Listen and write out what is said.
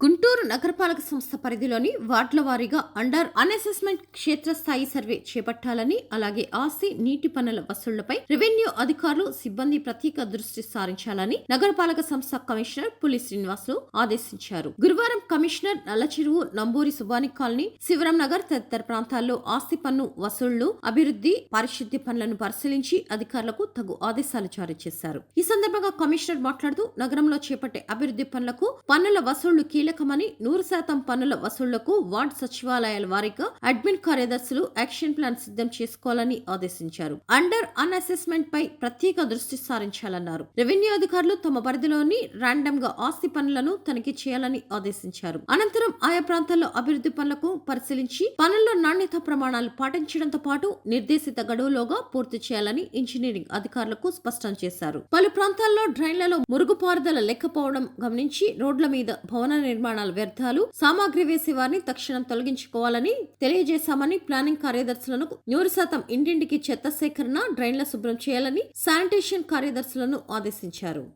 గుంటూరు నగరపాలక సంస్థ పరిధిలోని వార్డుల వారీగా అండర్ అన్అసెస్మెంట్ క్షేత్రస్థాయి సర్వే చేపట్టాలని అలాగే ఆస్తి నీటి పన్నుల వసూళ్ళపై రెవెన్యూ అధికారులు సిబ్బంది ప్రత్యేక దృష్టి సారించాలని నగరపాలక సంస్థ కమిషనర్ పులి శ్రీనివాసులు ఆదేశించారు. గురువారం కమిషనర్ నల్లచెరువు నంబూరి సుబాని కాలనీ శివరాం నగర్ తదితర ప్రాంతాల్లో ఆస్తి పన్ను వసూళ్ళు అభివృద్ధి పారిశుద్ధ్య పనులను పరిశీలించి అధికారులకు తగు ఆదేశాలు జారీ చేశారు. ఈ సందర్భంగా కమిషనర్ మాట్లాడుతూ నగరంలో చేపట్టే అభివృద్ధి పనులకు పన్నుల వసూళ్ళు కీలకమని నూరు శాతం పన్నుల వసూళ్ళకు వార్డు సచివాలయాల వారీగా అడ్మిన్ కార్యదర్శులు యాక్షన్ ప్లాన్ సిద్ధం చేసుకోవాలని ఆదేశించారు. అండర్ అన్ అసెస్మెంట్ పై ప్రత్యేక దృష్టి సారించాలన్నారు. రెవెన్యూ అధికారులు తమ పరిధిలోని ర్యాండమ్గా ఆస్తి పనులను తనిఖీ చేయాలని ఆదేశించారు. అనంతరం ఆయా ప్రాంతాల్లో అభివృద్ధి పనులకు పరిశీలించి పనుల్లో నాణ్యత ప్రమాణాలు పాటించడంతో పాటు నిర్దేశిత గడువులోగా పూర్తి చేయాలని ఇంజనీరింగ్ అధికారులకు స్పష్టం చేశారు. పలు ప్రాంతాల్లో డ్రైన్లలో మురుగుపారుదల లేకపోవడం గమనించి రోడ్ల మీద భవన నిర్మాణాల వ్యర్థాలు సామాగ్రి వేసే వారిని తక్షణం తొలగించుకోవాలని తెలియజేశామని ప్లానింగ్ కార్యదర్శులను నూరు శాతం ఇంటింటికి చెత్త సేకరణ డ్రైన్ల శుభ్రం చేయాలని శానిటేషన్ కార్యదర్శులను ఆదేశించారు.